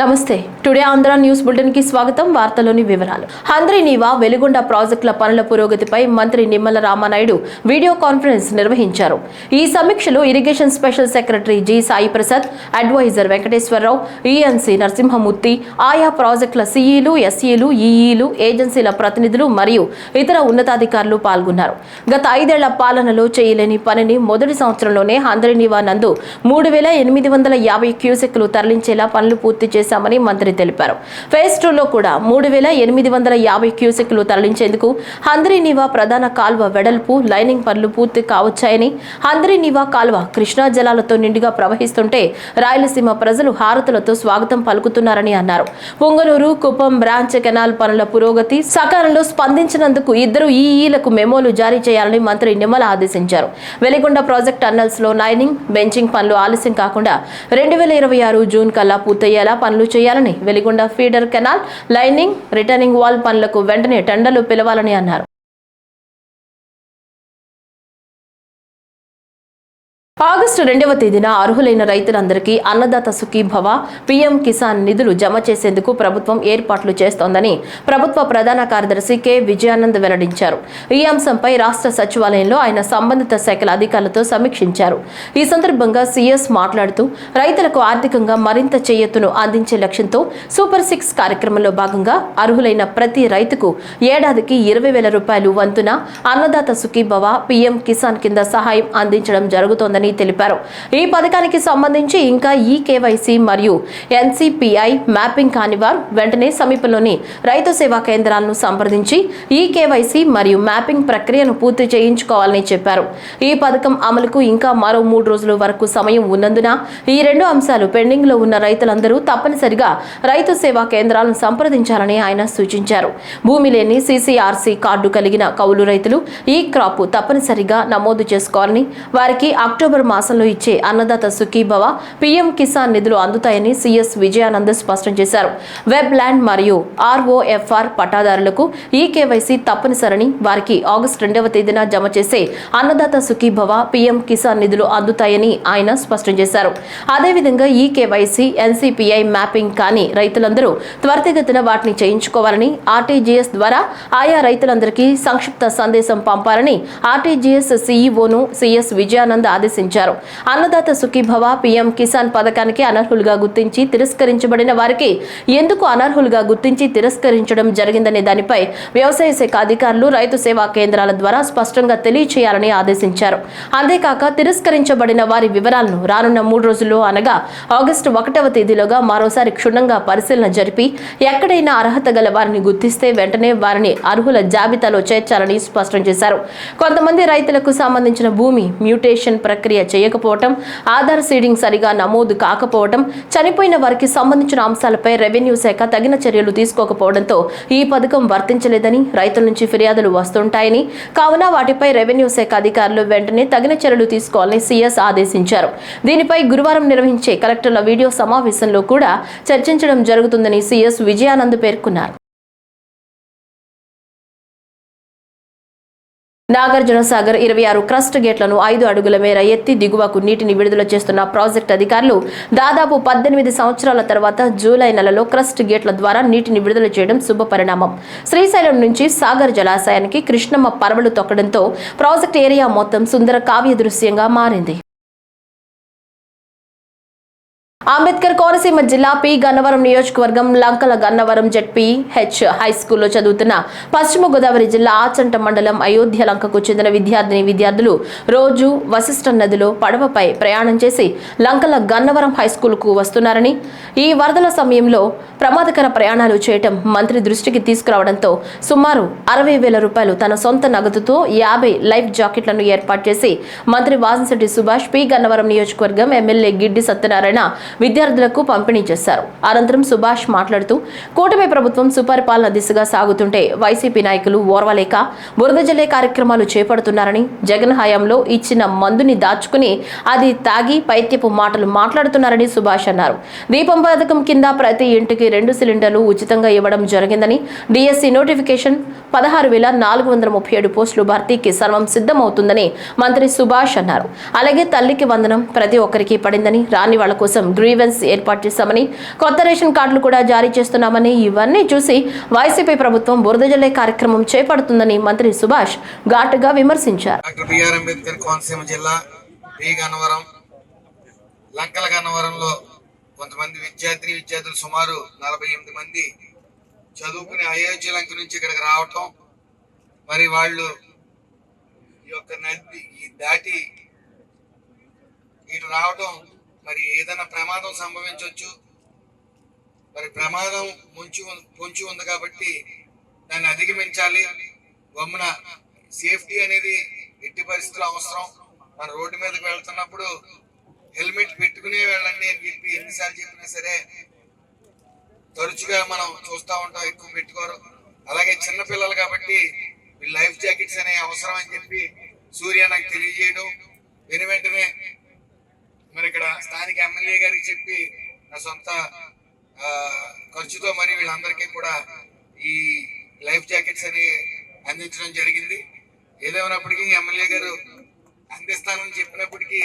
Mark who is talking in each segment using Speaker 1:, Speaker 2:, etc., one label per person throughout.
Speaker 1: నమస్తే. Today Andhra news బులెటిన్కి స్వాగతం. వార్తలోని వివరాలు. హంద్రి నీవా వెలుగొండ ప్రాజెక్టుల పనుల పురోగతిపై మంత్రి నిమ్మల రామానాయుడు వీడియో కాన్ఫరెన్స్ నిర్వహించారు. ఈ సమీక్షలో irrigation special secretary G Sai Prasad adviser Venkateswara Rao ENC Narasimhamurthy ఆయా ప్రాజెక్టుల సీఈలు ఎస్ఈలు ఈఈలు ఏజెన్సీల ప్రతినిధులు మరియు ఇతర ఉన్నతాధికారులు పాల్గొన్నారు. గత ఐదేళ్ళ పాలనలో చేయలేని పనిని మొదటి సంవత్సరంలోనే హంద్రి నీవా నందు మూడు వేల ఎనిమిది వందల యాభై క్యూసెక్లు తరలించేలా పనులు పూర్తి చేశామని మంత్రి తెలిపారు. ఫేజ్ టూలో కూడా మూడు వేల ఎనిమిది వందల యాభై క్యూసెక్లు తరలించేందుకు హంద్రీనివా ప్రధాన కాల్వ వెడల్పు లైనింగ్ పనులు పూర్తి కావచ్చాయని హంద్రీనివా కాల్వ కృష్ణా జలాలతో నిండుగా ప్రవహిస్తుంటే రాయలసీమ ప్రజలు హారతులతో స్వాగతం పలుకుతున్నారని అన్నారు. పొంగనూరు కుప్పం బ్రాంచ్ కెనాల్ పనుల పురోగతి సకాలంలో స్పందించినందుకు ఇద్దరు ఈఈలకు మెమోలు జారీ చేయాలని మంత్రి నిమ్మల ఆదేశించారు. వెలిగొండ ప్రాజెక్ట్ టన్నల్స్లో లైనింగ్ బెంచింగ్ పనులు ఆలస్యం కాకుండా రెండు వేల ఇరవై ఆరు జూన్ కల్లా పూర్తయ్యేలా పనులు చేయాలని Veligonda feeder canal lining retaining wall పనులకు వెంటనే టెండర్లు పిలవాలని అన్నారు. ఆగస్టు రెండవ తేదీన అర్హులైన రైతులందరికీ అన్నదాత సుఖీభవ పీఎం కిసాన్ నిధులు జమ చేసేందుకు ప్రభుత్వం ఏర్పాట్లు చేస్తోందని ప్రభుత్వ ప్రధాన కార్యదర్శి కె. విజయానంద్ వెల్లడించారు. ఈ అంశంపై రాష్ట్ర సచివాలయంలో ఆయన సంబంధిత శాఖల అధికారులతో సమీక్షించారు. ఈ సందర్భంగా సీఎస్ మాట్లాడుతూ రైతులకు ఆర్థికంగా మరింత చేయత్తును అందించే లక్ష్యంతో సూపర్ సిక్స్ కార్యక్రమంలో భాగంగా అర్హులైన ప్రతి రైతుకు ఏడాదికి ఇరవై వేల రూపాయలు వంతున అన్నదాత సుఖీభవ పీఎం కిసాన్ కింద సహాయం అందించడం జరుగుతోందని తెలిపారు. ఈ పథకానికి సంబంధించి ఇంకా ఈ కేవైసీ మరియు ఎన్సిపిఐ మ్యాపింగ్ కాని వారు వెంటనే సమీపంలోని రైతు సేవా కేంద్రాలను సంప్రదించి ఈ కేవైసీ మరియు మ్యాపింగ్ ప్రక్రియను పూర్తి చేయించుకోవాలని చెప్పారు. ఈ పథకం అమలుకు ఇంకా మరో మూడు రోజుల వరకు సమయం ఉన్నందున ఈ రెండు అంశాలు పెండింగ్లో ఉన్న రైతులందరూ తప్పనిసరిగా రైతు సేవా కేంద్రాలను సంప్రదించాలని ఆయన సూచించారు. భూమి లేని సీసీఆర్సీ కార్డు కలిగిన కౌలు రైతులు ఈ క్రాప్ తప్పనిసరిగా నమోదు చేసుకోవాలని వారికి అక్టోబర్ మాసంలో ఇచ్చే అన్నదాత సుఖీభవ పీఎం కిసాన్ నిధులు అందుతాయని సీఎస్ విజయానంద్ స్పష్టం చేశారు. వెబ్ ల్యాండ్ మరియు ఆర్ఓఎఫ్ఆర్ పట్టాదారులకు ఈ కేవైసీ తప్పనిసరని వారికి ఆగస్టు రెండవ తేదీన జమ చేసే అన్నదాత సుఖీభవ పీఎం కిసాన్ నిధులు అందుతాయని ఆయన స్పష్టం చేశారు. అదేవిధంగా ఈ కేవైసీ ఎన్సీపీఐ మ్యాపింగ్ కాని రైతులందరూ త్వరితగతిన వాటిని చేయించుకోవాలని ఆర్టీజీఎస్ ద్వారా ఆయా రైతులందరికీ సంక్షిప్త సందేశం పంపాలని ఆర్టీజీఎస్ సీఈఓను సీఎస్ విజయానంద్ ఆదేశించారు. అన్నదాత సుఖీభవ పీఎం కిసాన్ పథకానికి అనర్హులుగా గుర్తించి తిరస్కరించబడిన వారికి ఎందుకు అనర్హులుగా గుర్తించి తిరస్కరించడం జరిగిందనే దానిపై వ్యవసాయ శాఖ అధికారులు రైతు సేవా కేంద్రాల ద్వారా స్పష్టంగా తెలియచేయాలని ఆదేశించారు. అంతేకాక తిరస్కరించబడిన వారి వివరాలను రానున్న మూడు రోజుల్లో అనగా ఆగస్టు ఒకటవ తేదీలోగా మరోసారి క్షుణ్ణంగా పరిశీలన జరిపి ఎక్కడైనా అర్హత గల వారిని గుర్తిస్తే వెంటనే వారిని అర్హుల జాబితాలో చేర్చాలని స్పష్టం చేశారు. కొంతమంది రైతులకు సంబంధించిన భూమి మ్యూటేషన్ ప్రక్రియ చేయకపోవటం ఆధార్ సీడింగ్ సరిగా నమోదు కాకపోవటం చనిపోయిన వారికి సంబంధించిన అంశాలపై రెవెన్యూ శాఖ తగిన చర్యలు తీసుకోకపోవడంతో ఈ పథకం వర్తించలేదని రైతుల నుంచి ఫిర్యాదులు వస్తుంటాయని కావున వాటిపై రెవెన్యూ శాఖ అధికారులు వెంటనే తగిన చర్యలు తీసుకోవాలని సీఎస్ ఆదేశించారు. దీనిపై గురువారం నిర్వహించే కలెక్టర్ల వీడియో సమావేశంలో కూడా చర్చించడం జరుగుతుందని సీఎస్ విజయానంద్ పేర్కొన్నారు. నాగార్జున సాగర్ ఇరవై ఆరు క్రస్ట్ గేట్లను ఐదు అడుగుల మేర ఎత్తి దిగువకు నీటిని విడుదల చేస్తున్న ప్రాజెక్ట్ అధికారులు దాదాపు పద్దెనిమిది సంవత్సరాల తర్వాత జూలై నెలలో క్రస్ట్ గేట్ల ద్వారా నీటిని విడుదల చేయడం శుభ పరిణామం. శ్రీశైలం నుంచి సాగర్ జలాశయానికి కృష్ణమ్మ పరవలు తొక్కడంతో ప్రాజెక్ట్ ఏరియా మొత్తం సుందర కావ్య దృశ్యంగా మారింది. అంబేద్కర్ కోనసీమ జిల్లా పి గన్నవరం నియోజకవర్గం Lankala Gannavaram ZP H high స్కూల్లో చదువుతున్న పశ్చిమ గోదావరి జిల్లా ఆచంట మండలం అయోధ్య లంకకు చెందిన విద్యార్థిని విద్యార్థులు రోజు వశిష్ఠ నదిలో పడవపై ప్రయాణం చేసి లంకల గన్నవరం హై స్కూల్కు వస్తున్నారని ఈ వరదల సమయంలో ప్రమాదకర ప్రయాణాలు చేయటం మంత్రి దృష్టికి తీసుకురావడంతో సుమారు అరవై వేల రూపాయలు తన సొంత నగదుతో యాభై లైఫ్ జాకెట్లను ఏర్పాటు చేసి మంత్రి వాసంశెట్టి సుభాష్ పి గన్నవరం నియోజకవర్గం ఎమ్మెల్యే గిడ్డి సత్యనారాయణ విద్యార్థులకు పంపిణీ చేశారు. అనంతరం సుభాష్ మాట్లాడుతూ కూటమి ప్రభుత్వం సుపరిపాలన దిశగా సాగుతుంటే వైసీపీ నాయకులు ఓర్వలేక బురదజల్లే కార్యక్రమాలు చేపడుతున్నారని జగన్ హయాంలో ఇచ్చిన మందుని దాచుకుని అది తాగి పైత్యపు మాటలు మాట్లాడుతున్నారని సుభాష్ అన్నారు. దీపం పథకం కింద ప్రతి ఇంటికి రెండు సిలిండర్లు ఉచితంగా ఇవ్వడం జరిగిందని డిఎస్సి నోటిఫికేషన్ పదహారు వేల నాలుగు వందల ముప్పై ఏడు పోస్టులు భర్తీకి సర్వం సిద్ధమవుతుందని మంత్రి సుభాష్ అన్నారు. అలాగే తల్లికి వందనం ప్రతి ఒక్కరికి పడిందని రాని వాళ్ళ కోసం గ్రీవెన్స్ ఏర్పాటు చేశామని కొత్త రేషన్ కార్డులు కూడా జారీ చేస్తున్నామని ఇవన్నీ చూసి వైసీపీ ప్రభుత్వం బురదజల్లే కార్యక్రమం చేపడుతుందని మంత్రి సుభాష్ ఘాటుగా విమర్శించారు.
Speaker 2: డాక్టర్ బిఆర్ అంబేద్కర్ కోనసీమ జిల్లా బి లంకల గన్నవరంలో కొంతమంది విద్యార్థి విద్యార్థులు సుమారు నలభై ఎనిమిది మంది చదువుకుని అయోధ్య లంక నుంచి ఇక్కడికి రావటం మరి వాళ్ళు ఈ యొక్క నది ఈ దాటి ఇటు రావటం మరి ఏదైనా ప్రమాదం సంభవించవచ్చు మరి ప్రమాదం ముంచి పొంచి ఉంది కాబట్టి దాన్ని అధిగమించాలి. గమ్మున సేఫ్టీ అనేది ఎట్టి పరిస్థితులు అవసరం. మన రోడ్డు మీదకి వెళ్తున్నప్పుడు హెల్మెట్ పెట్టుకునే వెళ్ళండి అని చెప్పి ఎన్నిసార్లు చెప్పినా సరే తరచుగా మనం చూస్తూ ఉంటాం ఎక్కువ పెట్టుకోరు. అలాగే చిన్నపిల్లలు కాబట్టి ఈ లైఫ్ జాకెట్స్ అనే అవసరం అని చెప్పి సూర్య నాకు తెలియజేయడం. వెను వెంటనే మరి ఇక్కడ స్థానిక ఎమ్మెల్యే గారికి చెప్పి నా సొంత ఖర్చుతో మరి వీళ్ళందరికీ కూడా ఈ లైఫ్ జాకెట్స్ అని అందించడం జరిగింది. ఏదేమైనప్పటికీ ఎమ్మెల్యే గారు అందిస్తానని చెప్పినప్పటికీ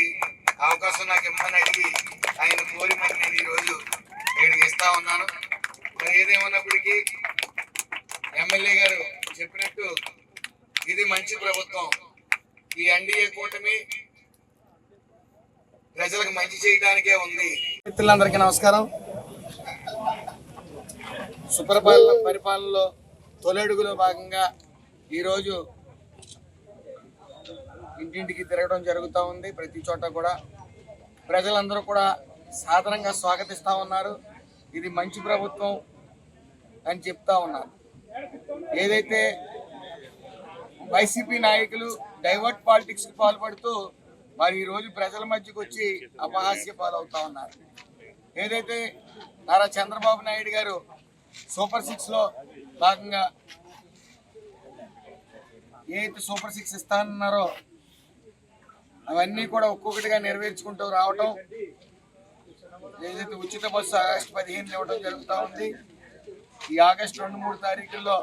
Speaker 2: అవకాశం నాకు ఇమ్మని అడిగి ఆయన కోరి మరి నేను ఈరోజు ఇక్కడికి ఇస్తా ఉన్నాను. మరి ఏదేమన్నప్పటికీ ఎమ్మెల్యే గారు చెప్పినట్టు ఇది మంచి ప్రభుత్వం. ఈ ఎన్డీఏ కూటమి ప్రజలకు మంచి చేయడానికే ఉంది. మిత్రులందరికీ నమస్కారం. సుపరిపాలన పరిపాలనలో తొలడుగులో భాగంగా ఈరోజు ఇంటింటికి తిరగడం జరుగుతూ ఉంది. ప్రతి చోట కూడా ప్రజలందరూ కూడా సాధారణంగా స్వాగతిస్తూ ఉన్నారు. ఇది మంచి ప్రభుత్వం అని చెప్తా ఉన్నారు. ఏదైతే వైసీపీ నాయకులు డైవర్ట్ పాలిటిక్స్కి పాల్పడుతూ మరి ఈ రోజు ప్రజల మధ్యకు వచ్చి అపహాస్య పాలవుతా ఉన్నారు. ఏదైతే నారా చంద్రబాబు నాయుడు గారు సూపర్ సిక్స్లో భాగంగా ఏదైతే సూపర్ సిక్స్ ఇస్తానన్నారో అవన్నీ కూడా ఒక్కొక్కటిగా నెరవేర్చుకుంటూ రావటం ఏదైతే ఉచిత బస్సు ఆగస్టు పదిహేను ఇవ్వడం జరుగుతూ ఉంది. ఈ ఆగస్టు రెండు మూడు తారీఖుల్లో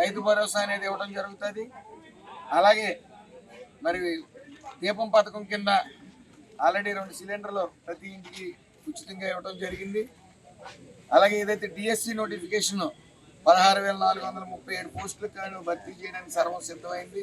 Speaker 2: రైతు భరోసా అనేది ఇవ్వడం జరుగుతుంది. అలాగే మరి దీపం పథకం కింద ఆల్రెడీ రెండు సిలిండర్లు ప్రతి ఇంటికి ఉచితంగా ఇవ్వడం జరిగింది. అలాగే ఏదైతే డిఎస్సి నోటిఫికేషన్ పదహారు వేల నాలుగు వందల ముప్పై ఏడు భర్తీ చేయడానికి సర్వం సిద్ధమైంది.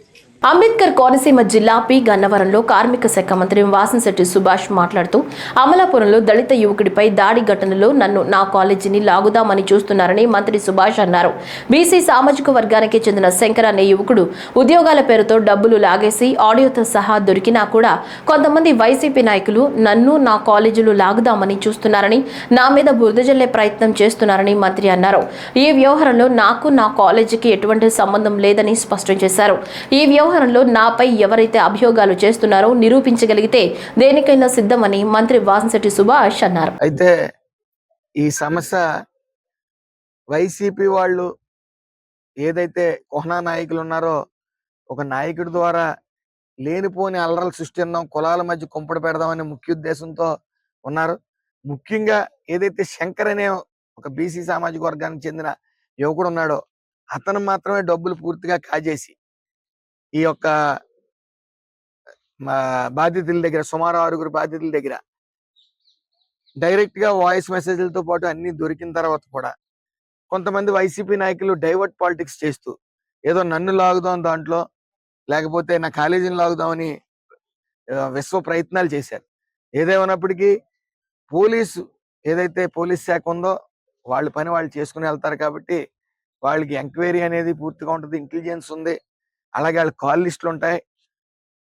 Speaker 1: అంబేద్కర్ కోనసీమ జిల్లా పి. గన్నవరంలో కార్మిక శాఖ మంత్రి వాసంశెట్టి సుభాష్ మాట్లాడుతూ అమలాపురంలో దళిత యువకుడిపై దాడి ఘటనలో నన్ను నా కాలేజీని లాగుదామని చూస్తున్నారని మంత్రి సుభాష్ అన్నారు. బీసీ సామాజిక వర్గానికి చెందిన శంకర్ అనే యువకుడు ఉద్యోగాల పేరుతో డబ్బులు లాగేసి ఆడియోతో సహా దొరికినా కూడా కొంతమంది వైసీపీ నాయకులు నన్ను నా కాలేజీలు లాగుదామని చూస్తున్నారని నా మీద బురద జల్లే ప్రయత్నం చేస్తున్నారని మంత్రి అన్నారు. ఈ వ్యవహారంలో నాకు నా కాలేజీకి ఎటువంటి సంబంధం లేదని స్పష్టం చేశారు. ఈ వ్యవహారంలో నాపై ఎవరైతే అభియోగాలు చేస్తున్నారో నిరూపించగలిగితే దేనికైనా సిద్ధమని మంత్రి వాసంశెట్టి సుభాష్ అన్నారు.
Speaker 2: అయితే ఈ సమస్య వైసీపీ వాళ్ళు ఏదైతే కోహనా నాయకులు ఉన్నారో ఒక నాయకుడి ద్వారా లేనిపోని అల్లరలు సృష్టిందాం కులాల మధ్య కుంపడి పెడదామనే ముఖ్య ఉద్దేశంతో ఉన్నారు. ముఖ్యంగా ఏదైతే శంకర్ అనే ఒక బీసీ సామాజిక వర్గానికి చెందిన యువకుడు ఉన్నాడో అతను మాత్రమే డబ్బులు పూర్తిగా కాజేసి ఈ యొక్క బాధితుల దగ్గర సుమారు ఆరుగురు బాధితుల దగ్గర డైరెక్ట్గా వాయిస్ మెసేజ్లతో పాటు అన్ని దొరికిన తర్వాత కూడా కొంతమంది వైసీపీ నాయకులు డైవర్ట్ పాలిటిక్స్ చేస్తూ ఏదో నన్ను లాగుదాం దాంట్లో లేకపోతే నా కాలేజీని లాగుదామని విశ్వ ప్రయత్నాలు చేశారు. ఏదేమన్నప్పటికీ పోలీసు ఏదైతే పోలీస్ శాఖ ఉందో వాళ్ళ పని వాళ్ళు చేసుకుని వెళ్తారు కాబట్టి వాళ్ళకి ఎంక్వైరీ అనేది పూర్తిగా ఉంటుంది ఇంటెలిజెన్స్ ఉంది. అలాగే వాళ్ళ కాల్ లిస్టులు ఉంటాయి.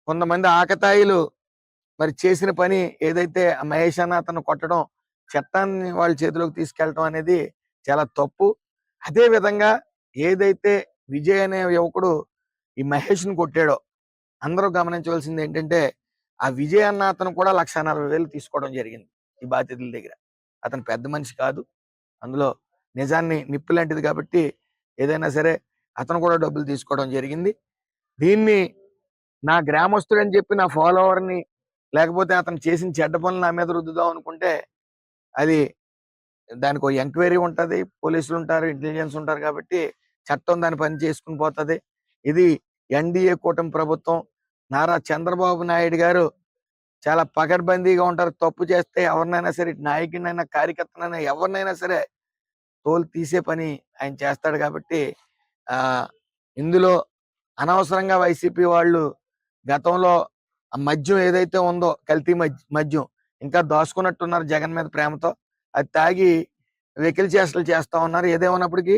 Speaker 2: కొంతమంది ఆకతాయిలు మరి చేసిన పని ఏదైతే ఆ మహేష్ అన్న అతను కొట్టడం చట్టాన్ని వాళ్ళ చేతిలోకి తీసుకెళ్ళటం అనేది చాలా తప్పు. అదే విధంగా ఏదైతే విజయ్ అనే యువకుడు ఈ మహేష్ని కొట్టాడో అందరూ గమనించవలసింది ఏంటంటే ఆ విజయ్ అన్న అతను కూడా లక్ష నలభై వేలు తీసుకోవడం జరిగింది ఈ బాధితుల దగ్గర. అతను పెద్ద మనిషి కాదు. అందులో నిజాన్ని నిప్పు లాంటిది కాబట్టి ఏదైనా సరే అతను కూడా డబ్బులు తీసుకోవడం జరిగింది. దీన్ని నా గ్రామస్తుడని చెప్పి నా ఫాలోవర్ని లేకపోతే అతను చేసిన చెడ్డ పనులు నా మీద రుద్దుదాం అనుకుంటే అది దానికి ఒక ఎంక్వైరీ ఉంటుంది. పోలీసులు ఉంటారు ఇంటెలిజెన్స్ ఉంటారు కాబట్టి చట్టం దాని పని చేసుకుని పోతుంది. ఇది ఎన్డీఏ కూటమి ప్రభుత్వం. నారా చంద్రబాబు నాయుడు గారు
Speaker 3: చాలా పకడ్బందీగా ఉంటారు. తప్పు చేస్తే ఎవరినైనా సరే నాయకుడినైనా కార్యకర్తనైనా ఎవరినైనా సరే తోలు తీసే పని ఆయన చేస్తాడు కాబట్టి ఆ ఇందులో అనవసరంగా వైసీపీ వాళ్ళు గతంలో ఆ మద్యం ఏదైతే ఉందో కల్తీ మద్యం ఇంకా దాచుకున్నట్టున్నారు జగన్ మీద ప్రేమతో. అది తాగి వెకిలి చేష్టలు చేస్తా ఉన్నారు. ఏదేమన్నప్పటికీ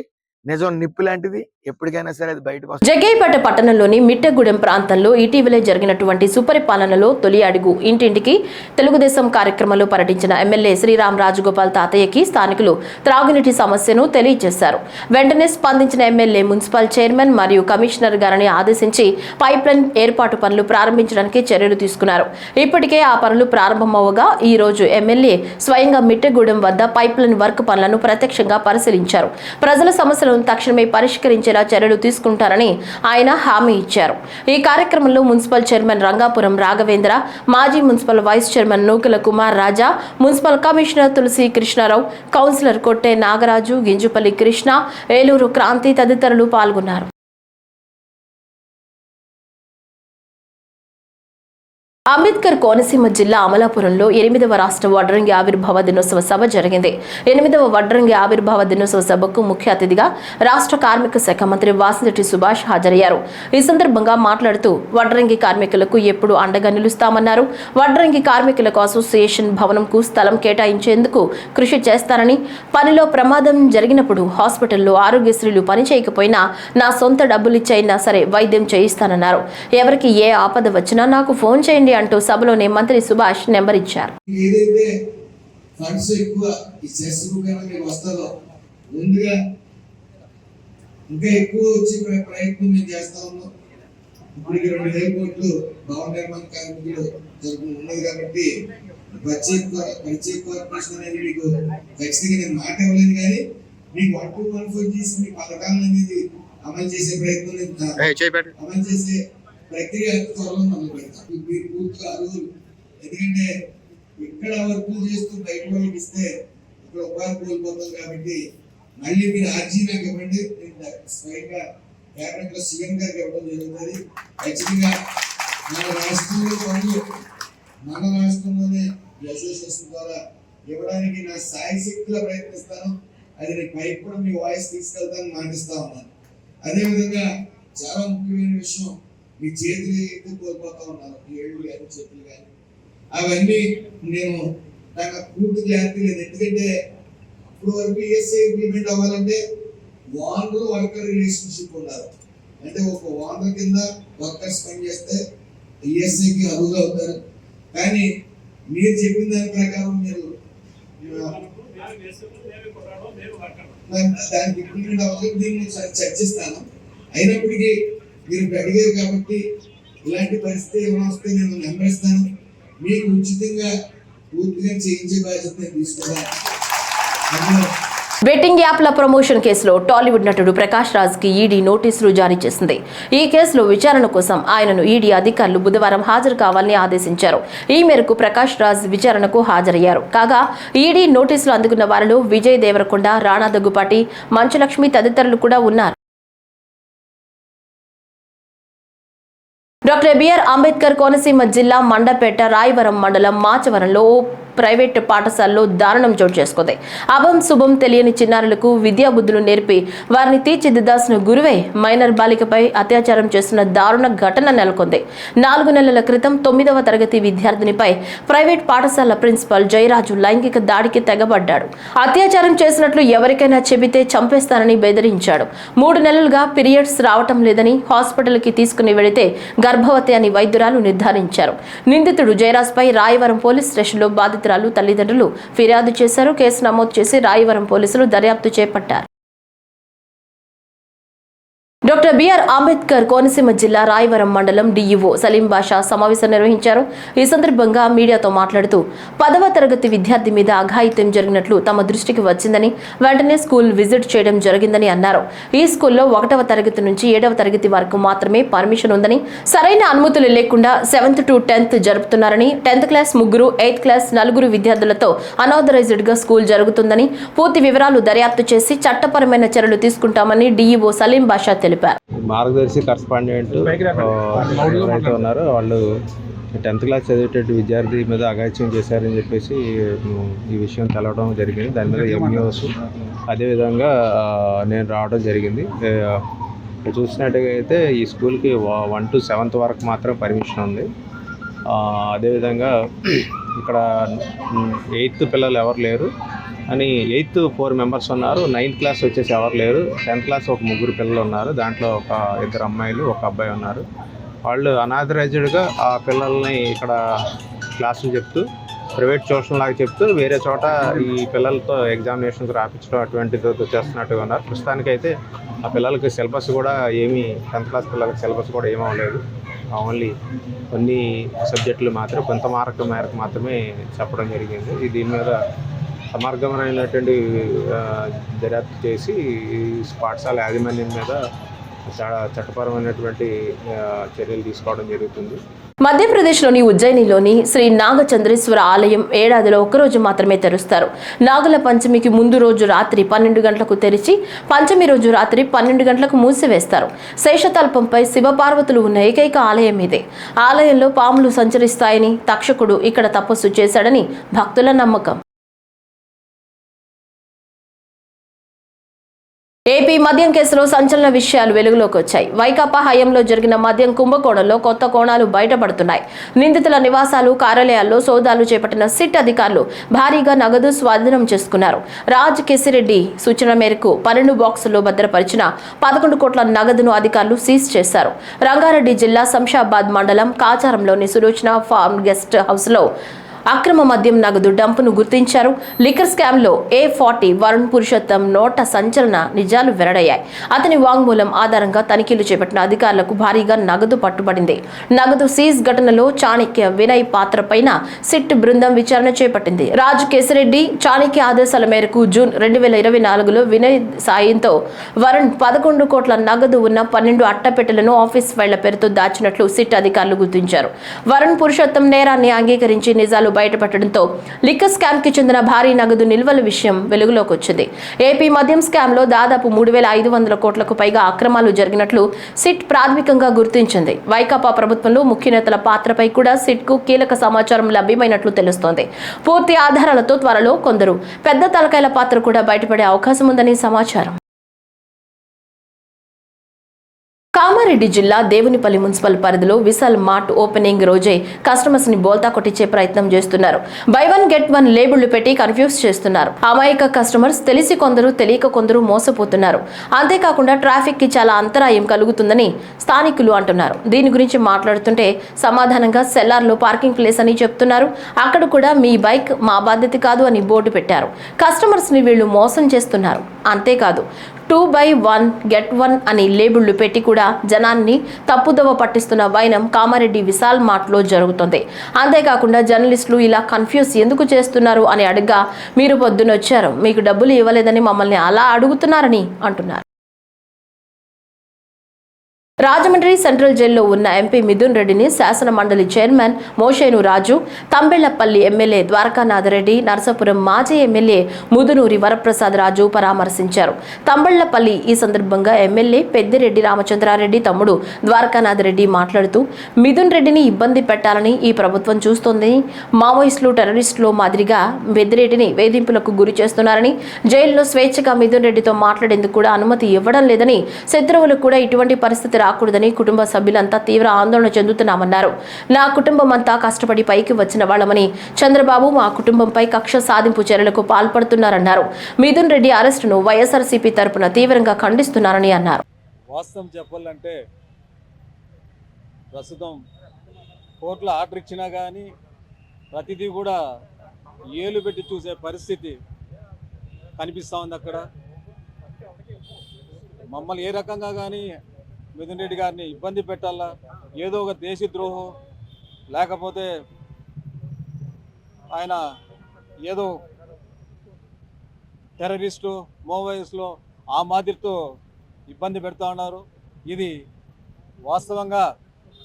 Speaker 3: నిజం నిప్పు లాంటిది ఎప్పటికైనా సరే అది బయట
Speaker 1: జగ్గయ్యపేట పట్టణంలోని మిట్టెగూడెం ప్రాంతంలో ఇటీవలే జరిగినటువంటి సుపరిపాలనలో తొలి అడుగు ఇంటింటికి తెలుగుదేశం కార్యక్రమంలో పర్యటించిన ఎమ్మెల్యే శ్రీరామ్ రాజగోపాల్ తాతయ్యకి స్థానికులు త్రాగునీటి సమస్యను తెలియజేశారు. వెంటనే స్పందించిన ఎమ్మెల్యే మున్సిపల్ చైర్మన్ మరియు కమిషనర్ గారిని ఆదేశించి పైప్ లైన్ ఏర్పాటు పనులు ప్రారంభించడానికి చర్యలు తీసుకున్నారు. ఇప్పటికే ఆ పనులు ప్రారంభమవగా ఈ రోజు ఎమ్మెల్యే స్వయంగా మిట్టెగూడెం వద్ద పైప్ లైన్ వర్క్ పనులను ప్రత్యక్షంగా పరిశీలించారు. ప్రజల సమస్యలను తక్షణమే పరిష్కరించేలా చర్యలు తీసుకుంటారని ఆయన హామీ ఇచ్చారు. ఈ కార్యక్రమంలో మున్సిపల్ చైర్మన్ రంగాపురం రాఘవేంద్ర మాజీ municipal vice chairman Nookala Kumar Raja municipal commissioner Tulasi Krishna Rao councillor Kotte Nagaraju Ginjupalli Krishna Eluru Kranti తదితరులు పాల్గొన్నారు. అంబేద్కర్ కోనసీమ జిల్లా అమలాపురంలో ఎనిమిదవ రాష్ట్ర వడ్రంగి ఆవిర్భావ దినోత్సవ సభ జరిగింది. ఎనిమిదవ వడ్రంగి ఆవిర్భావ దినోత్సవ సభకు ముఖ్య అతిథిగా రాష్ట్ర కార్మిక శాఖ మంత్రి వాసిరెడ్డి సుభాష్ హాజరయ్యారు. ఈ సందర్భంగా మాట్లాడుతూ వడ్రంగి కార్మికులకు ఎప్పుడు అండగా నిలుస్తామన్నారు. వడ్రంగి కార్మికులకు అసోసియేషన్ భవనంకు స్థలం కేటాయించేందుకు కృషి చేస్తారని పనిలో ప్రమాదం జరిగినప్పుడు హాస్పిటల్లో ఆరోగ్యశ్రీలు పనిచేయకపోయినా నా సొంత డబ్బులిచ్చైనా సరే వైద్యం చేయిస్తానన్నారు. ఎవరికి ఏ ఆపద వచ్చినా నాకు ఫోన్ చేయండి అంటూ సభలోనే మంత్రి సుభాష్ నెంబర్ ఇచ్చారు
Speaker 2: ఏదైతే ఫండ్స్ ఎక్కువ ఈ సెస్ వస్తుందో ముందుగా ఇంకా ఎక్కువ వచ్చే ప్రయత్నం మేము చేస్తా ఉన్నాం. ఇప్పటికి రెండు వేల కోట్లు భవన నిర్మాణ కార్మికులు జరుపు ఉన్నది కాబట్టి ప్రత్యేక కో- ప్రత్యేక కార్పొరేషన్ అనేది మీకు ఖచ్చితంగా నేను మాట ఇవ్వలేను కానీ మీకు వన్ టూ వన్ ఫోర్ చేసి మీ పథకాలను అనేది అమలు చేసే ప్రయత్నం అమలు చేసే ప్రక్రియ త్వరలో పెడతాం. మీరు పూర్తిగా అర్హులు ఎందుకంటే ఇక్కడ వర్క్ చేస్తూ బయట వాళ్ళకి ఇస్తే ఇక్కడ ఉపాధి కోల్పోతాం కాబట్టి మళ్ళీ మీరు ఆర్జీ నాకు ఇవ్వండి. నేను స్వయంగా క్యాబినెట్లో సీఎం గారికి ఇవ్వడం జరుగుతుంది. ఖచ్చితంగా మన రాష్ట్రంలో పనులు మన రాష్ట్రంలోనే ఈ అసోసియేషన్ ద్వారా ఇవ్వడానికి నా సాయి శక్తిలో ప్రయత్నిస్తాను. అది నేను పైకి కూడా మీ వాయిస్ తీసుకెళ్తాను మాటిస్తా ఉన్నాను. అదేవిధంగా చాలా ముఖ్యమైన విషయం మీ చేతులు ఎక్కువ కోల్పోతా ఉన్నారు? మీ ఏళ్ళు కానీ చేతులు కానీ. అవన్నీ నేను నాకు పూర్తి క్లారిటీ లేదు. ఎందుకంటే ఇప్పుడు వరకు ఈఎస్ఐ ఇంప్లిమెంట్ అవ్వాలంటే ఓనర్ వర్కర్ రిలేషన్షిప్ ఉండాలి. అంటే ఒక వానర్ కింద వర్కర్స్ పని చేస్తే ఈఎస్ఐకి అర్హులు అవుతారు. కానీ మీరు చెప్పిన దాని ప్రకారం మీరు దానికి ఇంప్లిమెంట్ అవ్వలేదు దీన్ని చర్చిస్తాను. అయినప్పటికీ మీరు అడిగారు కాబట్టి ఇలాంటి పరిస్థితి ఏమైనా వస్తే నేను నమ్మేస్తాను మీకు ఉచితంగా పూర్తిగా చేయించే బాధ్యత తీసుకున్నాను
Speaker 1: బెట్టింగ్ యాప్ల ప్రమోషన్ కేసులో టాలీవుడ్ నటుడు ప్రకాష్ రాజ్కి ఈడీ నోటీసులు జారీ చేసింది. ఈ కేసులో విచారణ కోసం ఆయనను ఈడీ అధికారులు బుధవారం హాజరు కావాలని ఆదేశించారు. ఈ మేరకు ప్రకాష్ రాజ్ విచారణకు హాజరయ్యారు. కాగా ఈడీ నోటీసులు అందుకున్న వారిలో విజయ్ దేవరకొండ రాణా దగ్గుపాటి మంచులక్ష్మి తదితరులు కూడా ఉన్నారు. డాక్టర్ బిఆర్ అంబేద్కర్ కోనసీమ జిల్లా మండపేట రాయవరం మండలం మాచవరంలో ప్రైవేట్ పాఠశాలలో దారుణం చోటు చేసుకుంది. అభం శుభం తెలియని చిన్నారులకు విద్యా బుద్ధులు నేర్పి వారిని తీర్చిదిద్దాల్సిన గురువే మైనర్ బాలికపై అత్యాచారం చేస్తున్న దారుణ ఘటన నెలకొంది. నాలుగు నెలల క్రితం తొమ్మిదవ తరగతి విద్యార్థినిపై ప్రైవేట్ పాఠశాల ప్రిన్సిపల్ జయరాజు లైంగిక దాడికి తెగబడ్డాడు. అత్యాచారం చేసినట్లు ఎవరికైనా చెబితే చంపేస్తానని బెదిరించాడు. మూడు నెలలుగా పీరియడ్స్ రావటం లేదని హాస్పిటల్కి తీసుకుని వెళితే గర్భవతి అని వైద్యురాలు నిర్ధారించారు. నిందితుడు జయరాజ్పై రాయవరం పోలీస్ స్టేషన్లో బాధితురాలు తల్లిదండ్రులు ఫిర్యాదు చేశారు. కేసు నమోదు చేసి రాయవరం పోలీసులు దర్యాప్తు చేపట్టారు. డాక్టర్ బిఆర్ అంబేద్కర్ కోనసీమ జిల్లా రాయవరం మండలం డిఈఓ సలీం బాషా సమావేశం నిర్వహించారు. ఈ సందర్భంగా మీడియాతో మాట్లాడుతూ పదవ తరగతి విద్యార్థి మీద అఘాయిత్యం జరిగినట్లు తమ దృష్టికి వచ్చిందని వెంటనే స్కూల్ విజిట్ చేయడం జరిగిందని అన్నారు. ఈ స్కూల్లో ఒకటవ తరగతి నుంచి ఏడవ తరగతి వరకు మాత్రమే పర్మిషన్ ఉందని సరైన అనుమతులు లేకుండా సెవెంత్ టు టెన్త్ జరుపుతున్నారని టెన్త్ క్లాస్ ముగ్గురు ఎయిత్ క్లాస్ నలుగురు విద్యార్థులతో అనాథరైజ్డ్గా స్కూల్ జరుగుతుందని పూర్తి వివరాలు దర్యాప్తు చేసి చట్టపరమైన చర్యలు తీసుకుంటామని డిఈఓ సలీం బాషా తెలిపారు.
Speaker 4: మార్గదర్శి కరస్పాండెంట్ ఎవరైతే ఉన్నారో వాళ్ళు టెన్త్ క్లాస్ చదివేటట్టు విద్యార్థి మీద అగాచ్యం చేశారని చెప్పేసి ఈ విషయం తెలవడం జరిగింది. దాని మీద ఎంఈఓస్ అదేవిధంగా నేను రావడం జరిగింది. చూసినట్టుగా అయితే ఈ స్కూల్కి వన్ టు సెవెంత్ వరకు మాత్రం పర్మిషన్ ఉంది. అదేవిధంగా ఇక్కడ ఎయిత్ పిల్లలు ఎవరు లేరు. అని ఎయిత్ ఫోర్ మెంబర్స్ ఉన్నారు. నైన్త్ క్లాస్ వచ్చేసి ఎవరు లేరు. టెన్త్ క్లాస్ ఒక ముగ్గురు పిల్లలు ఉన్నారు. దాంట్లో ఒక ఇద్దరు అమ్మాయిలు ఒక అబ్బాయి ఉన్నారు. వాళ్ళు అనాథరైజ్డ్గా ఆ పిల్లల్ని ఇక్కడ క్లాసులు చెప్తూ ప్రైవేట్ ట్యూషన్ లాగా చెప్తూ వేరే చోట ఈ పిల్లలతో ఎగ్జామినేషన్స్ రాపించడం అటువంటిది చేస్తున్నట్టుగా ఉన్నారు. ప్రస్తుతానికైతే ఆ పిల్లలకి సిలబస్ కూడా ఏమీ టెన్త్ క్లాస్ పిల్లలకి సిలబస్ కూడా ఏమీ అవ్వలేదు. ఓన్లీ కొన్ని సబ్జెక్టులు మాత్రం కొంత మార్కు మేరకు మాత్రమే చెప్పడం జరిగింది. దీని మీద సమర్థమైనటువంటి దర్యాప్తు చేసి ఈ పాఠశాల యాజమాన్యం మీద చాలా చట్టపరమైనటువంటి చర్యలు తీసుకోవడం జరుగుతుంది.
Speaker 1: మధ్యప్రదేశ్లోని ఉజ్జయినిలోని శ్రీ నాగచంద్రేశ్వర ఆలయం ఏడాదిలో ఒకరోజు మాత్రమే తెరుస్తారు. నాగుల పంచమికి ముందు రోజు రాత్రి పన్నెండు గంటలకు తెరిచి పంచమి రోజు రాత్రి పన్నెండు గంటలకు మూసివేస్తారు. శేషతల్పంపై శివపార్వతులు ఉన్న ఏకైక ఆలయం ఇదే. ఆలయంలో పాములు సంచరిస్తాయని తక్షకుడు ఇక్కడ తపస్సు చేశాడని భక్తుల నమ్మకం. ఏపీ మద్యం కేసులో సంచలన విషయాలు వెలుగులోకి వచ్చాయి. వైకాపా హయాంలో జరిగిన మద్యం కుంభకోణంలో కొత్త కోణాలు బయటపడుతున్నాయి. నిందితుల నివాసాలు కార్యాలయాల్లో సోదాలు చేపట్టిన సిట్ అధికారులు భారీగా నగదు స్వాధీనం చేసుకున్నారు. రాజ్ కేసిరెడ్డి సూచన మేరకు పన్నెండు బాక్సుల్లో భద్రపరిచిన పదకొండు కోట్ల నగదును అధికారులు సీజ్ చేశారు. రంగారెడ్డి జిల్లా శంషాబాద్ మండలం కాచారంలోని సులోచన ఫార్మ్ గెస్ట్ హౌస్లో అక్రమ మద్యం నగదు డంపును గుర్తించారు. లిక్కర్ స్కామ్లో ఏ ఫార్టీ వరుణ్ పురుషోత్తం నోట సంచలన నిజాలు వెల్లడయ్యాయి. అతని వాంగ్మూలం ఆధారంగా తనిఖీలు చేపట్టిన అధికారులకు భారీగా నగదు పట్టుబడింది. నగదు సీజ్ ఘటనలో చాణక్య వినయ్ పాత్ర పైన సిట్ బృందం విచారణ చేపట్టింది. రాజు కేసిరెడ్డి చాణక్య ఆదేశాల మేరకు జూన్ రెండు వేల ఇరవై నాలుగులో వినయ్ సాయంతో వరుణ్ పదకొండు కోట్ల నగదు ఉన్న పన్నెండు అట్టపెట్టెలను ఆఫీస్ ఫైళ్ళ పేరుతో దాచినట్లు సిట్ అధికారులు గుర్తించారు. వరుణ్ పురుషోత్తం నేరాన్ని అంగీకరించి నిజాలు బయటపడడంతో లిక్కర్ స్కామ్కి చెందిన భారీ నగదు నిల్వల విషయం వెలుగులోకి వచ్చింది. ఏపీ మద్యం స్కామ్లో దాదాపు మూడు వేల ఐదు వందల కోట్లకు పైగా అక్రమాలు జరిగినట్లు సిట్ ప్రాథమికంగా గుర్తించింది. వైకాపా ప్రభుత్వంలో ముఖ్య నేతల పాత్రపై కూడా సిట్కు కీలక సమాచారం లభ్యమైనట్లు తెలుస్తోంది. పూర్తి ఆధారాలతో త్వరలో కొందరు పెద్ద తలకాయల పాత్ర కూడా బయటపడే అవకాశం ఉందని సమాచారం. కామారెడ్డి జిల్లా దేవునిపల్లి మున్సిపల్ పరిధిలో విశాల్ మార్ట్ ఓపెనింగ్ రోజే కస్టమర్స్ని బోల్తా కొట్టించే ప్రయత్నం చేస్తున్నారు. బై వన్ గెట్ వన్ లేబుళ్ళు పెట్టి కన్ఫ్యూజ్ చేస్తున్నారు. అమాయక కస్టమర్స్ తెలిసి కొందరు తెలియక కొందరు మోసపోతున్నారు. అంతేకాకుండా ట్రాఫిక్కి చాలా అంతరాయం కలుగుతుందని స్థానికులు అంటున్నారు. దీని గురించి మాట్లాడుతుంటే సమాధానంగా సెల్లార్లో పార్కింగ్ ప్లేస్ అని చెప్తున్నారు. అక్కడ కూడా మీ బైక్ మా బాధ్యత కాదు అని బోర్డు పెట్టారు. కస్టమర్స్ని వీళ్ళు మోసం చేస్తున్నారు. అంతేకాదు two buy one get one అని లేబుళ్ళు పెట్టి కూడా జనాన్ని తప్పుదోవ పట్టిస్తున్న వైనం కామారెడ్డి విశాల్ మార్ట్లో జరుగుతుంది. అంతేకాకుండా జర్నలిస్టులు ఇలా కన్ఫ్యూజ్ ఎందుకు చేస్తున్నారు అని అడగ్గా మీరు పొద్దునొచ్చారు మీకు డబ్బులు ఇవ్వలేదని మమ్మల్ని అలా అడుగుతున్నారని అంటున్నారు. రాజమండ్రి సెంట్రల్ జైల్లో ఉన్న ఎంపీ మిథున్ రెడ్డిని శాసన మండలి చైర్మన్ మోషేను రాజు తంబెళ్ళపల్లి ఎమ్మెల్యే ద్వారకానాథరెడ్డి నరసాపురం మాజీ ఎమ్మెల్యే ముదునూరి వరప్రసాద్ రాజు పరామర్శించారు. తంబెళ్ళపల్లి ఈ సందర్భంగా ఎమ్మెల్యే పెద్దిరెడ్డి రామచంద్రారెడ్డి తమ్ముడు ద్వారకానాథరెడ్డి మాట్లాడుతూ మిథున్ రెడ్డిని ఇబ్బంది పెట్టాలని ఈ ప్రభుత్వం చూస్తోందని మావోయిస్టులు టెర్రరిస్టులు మాదిరిగా పెద్దిరెడ్డిని వేధింపులకు గురి చేస్తున్నారని జైల్లో స్వేచ్ఛగా మిథున్ రెడ్డితో మాట్లాడేందుకు కూడా అనుమతి ఇవ్వడం లేదని శత్రువులకు కూడా ఇటువంటి పరిస్థితి రాకూడదని కుటుంబ సభ్యులంతా తీవ్ర ఆందోళన చెందుతున్నామన్నారు. నా కుటుంబం అంతా కష్టపడి పైకి వచ్చిన వాళ్ళమని చంద్రబాబు మా కుటుంబంపై కక్ష సాధింపు చర్యలకు పాల్పడుతున్నారన్నారు. మిథున్ రెడ్డి అరెస్టును వైఎస్ఆర్సీపీ తరపున తీవ్రంగా ఖండిస్తున్నారని అన్నారు.
Speaker 5: వాస్తవం చెప్పాలంటే ప్రస్తుతం కోర్టుల ఆర్డర్ ఇచ్చినా కానీ ప్రతిదీ కూడా ఏలు పెట్టి చూసే పరిస్థితి కనిపిస్తూ ఉంది అక్కడ. మమ్మల్ని ఏ రకంగా కానీ మిథున్ రెడ్డి గారిని ఇబ్బంది పెట్టాలా? ఏదో ఒక దేశద్రోహం లేకపోతే ఆయన ఏదో టెర్రరిస్టు మోవైస్లో ఆ మాదిరితో ఇబ్బంది పెడతా ఉన్నారు. ఇది వాస్తవంగా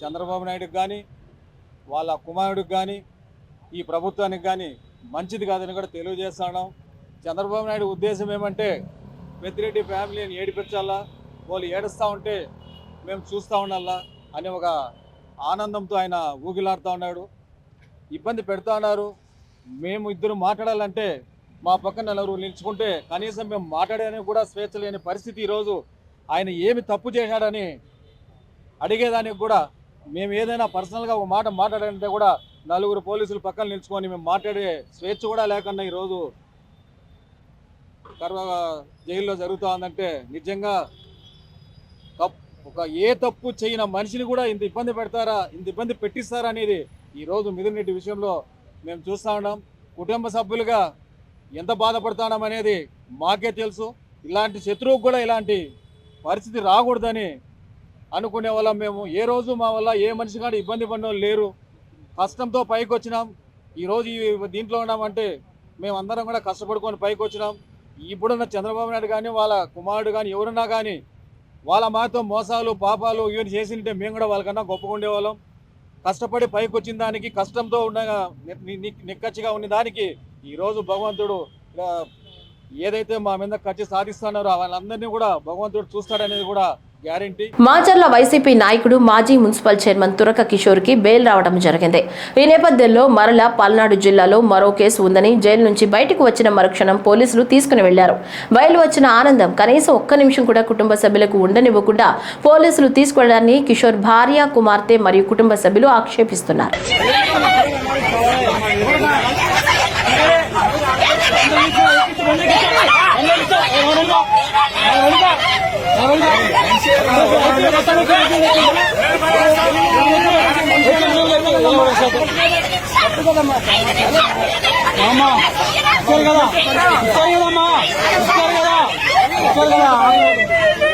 Speaker 5: చంద్రబాబు నాయుడుకి కానీ వాళ్ళ కుమారుడికి కానీ ఈ ప్రభుత్వానికి కానీ మంచిది కాదని కూడా తెలియజేస్తున్నాం చంద్రబాబు నాయుడు ఉద్దేశం ఏమంటే పెద్దిరెడ్డి ఫ్యామిలీని ఏడిపించాలా? వాళ్ళు ఏడుస్తూ ఉంటే మేము చూస్తూ ఉండాలా అనే ఒక ఆనందంతో ఆయన ఊగిలాడుతూ ఉన్నాడు. ఇబ్బంది పెడతా ఉన్నారు. మేము ఇద్దరు మాట్లాడాలంటే మా పక్కన నలుగురు నిలుచుకుంటే కనీసం మేము మాట్లాడడానికి కూడా స్వేచ్ఛ లేని పరిస్థితి ఈరోజు. ఆయన ఏమి తప్పు చేశాడని అడిగేదానికి కూడా మేము ఏదైనా పర్సనల్గా ఒక మాట మాట్లాడాలంటే కూడా నలుగురు పోలీసులు పక్కన నిలుచుకొని మేము మాట్లాడే స్వేచ్ఛ కూడా లేకుండా ఈరోజు కర్వ జైల్లో జరుగుతూ ఉందంటే నిజంగా ఒక ఏ తప్పు చేయని మనిషిని కూడా ఇంత ఇబ్బంది పెడతారా ఇంత ఇబ్బంది పెట్టిస్తారా అనేది ఈరోజు మిథున్ రెడ్డి విషయంలో మేము చూస్తూ ఉన్నాం. కుటుంబ సభ్యులుగా ఎంత బాధపడుతున్నాం అనేది మాకే తెలుసు. ఇలాంటి శత్రువుకు కూడా ఇలాంటి పరిస్థితి రాకూడదని అనుకునే వాళ్ళం మేము. ఏ రోజు మా వల్ల ఏ మనిషి కానీ ఇబ్బంది పడిన వాళ్ళు లేరు. కష్టంతో పైకి వచ్చినాం. ఈరోజు దీంట్లో ఉన్నామంటే మేమందరం కూడా కష్టపడుకొని పైకి వచ్చినాం. ఇప్పుడున్న చంద్రబాబు నాయుడు కానీ వాళ్ళ కుమారుడు కానీ ఎవరున్నా కానీ వాళ్ళ మాతో మోసాలు పాపాలు ఇవన్నీ చేసింటే మేము కూడా వాళ్ళకన్నా గొప్పగా ఉండేవాళ్ళం. కష్టపడి పైకి వచ్చిన దానికి కష్టంతో ఉండగా నిక్కచ్చిగా ఉన్న దానికి ఈరోజు భగవంతుడు ఏదైతే మా మీద ఖర్చు సాధిస్తున్నారో వాళ్ళందరినీ కూడా భగవంతుడు చూస్తాడనేది కూడా
Speaker 1: మాచర్ల వైసీపీ నాయకుడు మాజీ మున్సిపల్ చైర్మన్ తురక కిషోర్కి బెయిల్ రావడం జరిగింది. ఈ నేపథ్యంలో మరల పల్నాడు జిల్లాలో మరో కేసు ఉందని జైలు నుంచి బయటకు వచ్చిన మరుక్షణం పోలీసులు తీసుకుని వెళ్ళారు. బయలు వచ్చిన ఆనందం కనీసం ఒక్క నిమిషం కూడా కుటుంబ సభ్యులకు ఉండనివ్వకుండా పోలీసులు తీసుకెళ్ళడాన్ని కిషోర్ భార్య కుమార్తె మరియు కుటుంబ సభ్యులు ఆక్షేపిస్తున్నారు. కదమ్మా ఇస్తారు కదా ఇస్తారు కదా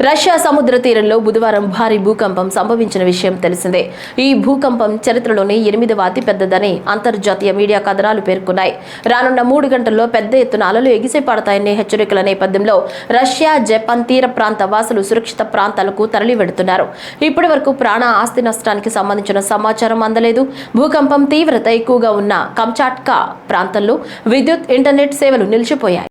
Speaker 1: రష్యా సముద్ర తీరంలో బుధవారం భారీ భూకంపం సంభవించిన విషయం తెలిసిందే. ఈ భూకంపం చరిత్రలోనే ఎనిమిదవ అతిపెద్దదని అంతర్జాతీయ మీడియా కథనాలు పేర్కొన్నాయి. రానున్న మూడు గంటల్లో పెద్ద ఎత్తున అలలు ఎగిసిపడతాయనే హెచ్చరికల నేపథ్యంలో రష్యా జపాన్ తీర ప్రాంత వాసులు సురక్షిత ప్రాంతాలకు తరలి వెడుతున్నారు ఇప్పటి వరకు ప్రాణ ఆస్తి నష్టానికి సంబంధించిన సమాచారం అందలేదు. భూకంపం తీవ్రత ఎక్కువగా ఉన్న కంచాట్కా ప్రాంతంలో విద్యుత్ ఇంటర్నెట్ సేవలు నిలిచిపోయాయి.